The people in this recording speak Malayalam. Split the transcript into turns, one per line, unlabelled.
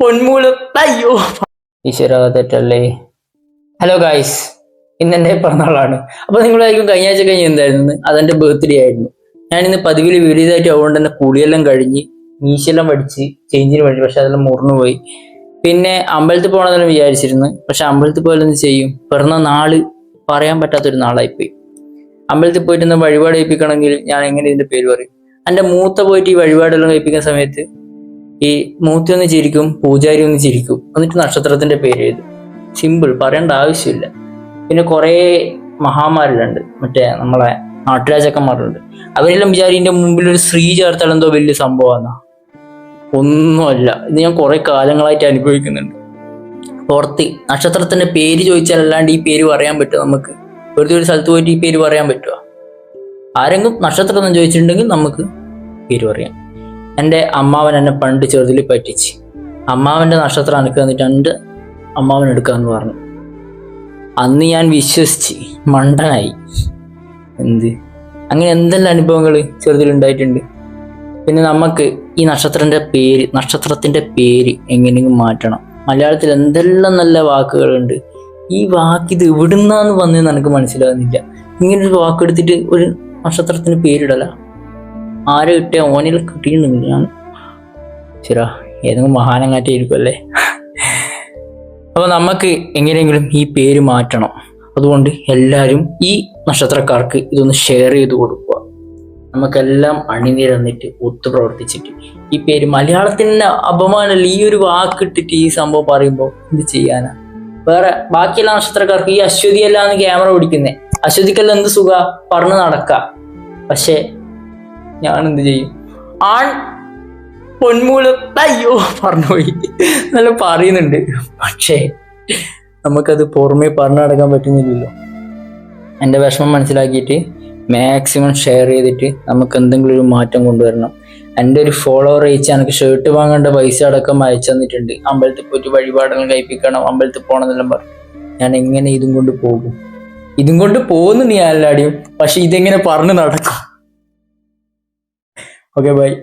പൊന്മൂലം അയ്യോ. ഈശ്വര തെറ്റല്ലേ? ഹലോ ഗായ്സ് ഇന്ന് എന്റെ പിറന്നാളാണ് അപ്പൊ നിങ്ങളായിരിക്കും കഴിഞ്ഞ ആഴ്ച കഴിഞ്ഞ് എന്തായിരുന്നു? അതെന്റെ ബർത്ത്ഡേ ആയിരുന്നു. ഞാൻ ഇന്ന് പതിവിൽ വീടിയതായിട്ട് അതുകൊണ്ട് തന്നെ കുളിയെല്ലാം കഴിഞ്ഞ് മീശെല്ലാം പഠിച്ച് ചേഞ്ചിന് പഠിച്ചു പക്ഷെ അതെല്ലാം മുറിഞ്ഞു പോയി. പിന്നെ അമ്പലത്തിൽ പോകണമെന്നെല്ലാം വിചാരിച്ചിരുന്നു. പക്ഷെ അമ്പലത്തിൽ പോയാലും എന്ത് ചെയ്യും? പിറന്ന നാൾ പറയാൻ പറ്റാത്തൊരു നാളായിപ്പോയി. അമ്പലത്തിൽ പോയിട്ട് വഴിപാട് കഴിപ്പിക്കണമെങ്കിൽ ഞാൻ എങ്ങനെ ഇതിന്റെ പേര് പറയും? എന്റെ മൂത്ത പോയിട്ട് ഈ വഴിപാടെല്ലാം കഴിപ്പിക്കുന്ന സമയത്ത് ഈ മൂത്തി ഒന്ന് ചിരിക്കും പൂജാരി ഒന്ന് ചിരിക്കും. എന്നിട്ട് നക്ഷത്രത്തിന്റെ പേര് എഴുതും. സിമ്പിൾ പറയേണ്ട ആവശ്യമില്ല. പിന്നെ കുറേ മഹാമാരിലുണ്ട് മറ്റേ നമ്മളെ നാട്ടുരാജാക്കന്മാരുണ്ട് അവരെല്ലാം വിചാരിന്റെ മുമ്പിൽ ഒരു സ്ത്രീ ചേർത്താൽ എന്തോ വലിയ സംഭവമാണ് ഒന്നുമല്ല. ഇത് ഞാൻ കുറെ കാലങ്ങളായിട്ട് അനുഭവിക്കുന്നുണ്ട്. പുറത്ത് നക്ഷത്രത്തിന്റെ പേര് ചോദിച്ചാൽ അല്ലാണ്ട് ഈ പേര് പറയാൻ പറ്റുമോ നമുക്ക്? വെറുതെ ഒരു സ്ഥലത്ത് പോയിട്ട് ഈ പേര് പറയാൻ പറ്റുമോ? ആരെങ്കിലും നക്ഷത്രം എന്ന് ചോദിച്ചിട്ടുണ്ടെങ്കിൽ നമുക്ക് പേര് പറയാം. എന്റെ അമ്മാവൻ എന്നെ പണ്ട് ചെറുതിൽ പറ്റിച്ച്. അമ്മാവന്റെ നക്ഷത്രം എനിക്ക് തന്നിട്ട് എന്റെ അമ്മാവൻ എടുക്കാന്ന് പറഞ്ഞു. അന്ന് ഞാൻ വിശ്വസിച്ച് മണ്ടനായി. എന്ത്? അങ്ങനെ എന്തെല്ലാം അനുഭവങ്ങൾ ചെറുതിൽ ഉണ്ടായിട്ടുണ്ട്? പിന്നെ നമുക്ക് ഈ നക്ഷത്രത്തിന്റെ പേര് നക്ഷത്രത്തിന്റെ പേര് എങ്ങനെയെങ്കിലും മാറ്റണം. മലയാളത്തിൽ എന്തെല്ലാം നല്ല വാക്കുകളുണ്ട്. ഈ വാക്ക് ഇത് എവിടുന്നാന്ന് വന്നതെന്ന് എനിക്ക് മനസ്സിലാകുന്നില്ല ഇങ്ങനൊരു വാക്കെടുത്തിട്ട് ഒരു നക്ഷത്രത്തിന് പേരിടല. ആരെ കിട്ടിയ ഓനിൽ കിട്ടിയിട്ടുണ്ട് ഞാൻ ശരാ ഏതെങ്കിലും മഹാനം കാറ്റായിരിക്കുമല്ലേ അപ്പൊ നമുക്ക് എങ്ങനെയെങ്കിലും ഈ പേര് മാറ്റണം. അതുകൊണ്ട് എല്ലാവരും ഈ നക്ഷത്രക്കാർക്ക് ഇതൊന്ന് ഷെയർ ചെയ്ത് കൊടുക്കുക. നമുക്കെല്ലാം അണിനിരന്നിട്ട് ഒത്തു പ്രവർത്തിച്ചിട്ട്. ഈ പേര് മലയാളത്തിന്റെ അപമാനമല്ല ഈ ഒരു വാക്കിട്ടിട്ട് ഈ സംഭവം പറയുമ്പോൾ എന്ത് ചെയ്യാനാ? വേറെ ബാക്കിയെല്ലാ നക്ഷത്രക്കാർക്ക് ഈ അശ്വതിയല്ലാന്ന് ക്യാമറ പിടിക്കുന്നേ. അശ്വതിക്കെല്ലാം എന്ത് സുഖ? പറഞ്ഞു നടക്ക. പക്ഷേ ഞാൻ എന്ത് ചെയ്യും? ആൺ പൊന്മൂല അയ്യോ പറഞ്ഞുപോയി. നല്ല പറയുന്നുണ്ട്. പക്ഷേ നമുക്കത് പുറമേ പറഞ്ഞു നടക്കാൻ പറ്റുന്നില്ലല്ലോ. എന്റെ വിഷമം മനസ്സിലാക്കിയിട്ട് മാക്സിമം ഷെയർ ചെയ്തിട്ട് നമുക്ക് എന്തെങ്കിലും ഒരു മാറ്റം കൊണ്ടുവരണം. എന്റെ ഒരു ഫോളോവർ അയച്ച് എനിക്ക് ഷർട്ട് വാങ്ങേണ്ട പൈസ അടക്കം അയച്ചു തന്നിട്ടുണ്ട്. അമ്പലത്തിൽ പോയിട്ട് വഴിപാടുകൾ കഴിപ്പിക്കണം അമ്പലത്തിൽ പോകണം എന്നെല്ലാം പറഞ്ഞു. ഞാൻ എങ്ങനെ ഇതും കൊണ്ട് പോകും? ഇതും കൊണ്ട് പോകുന്നുണ്ട് ഞാൻ എല്ലാടിയും പക്ഷെ ഇതെങ്ങനെ പറഞ്ഞു നടക്കും? Okay bye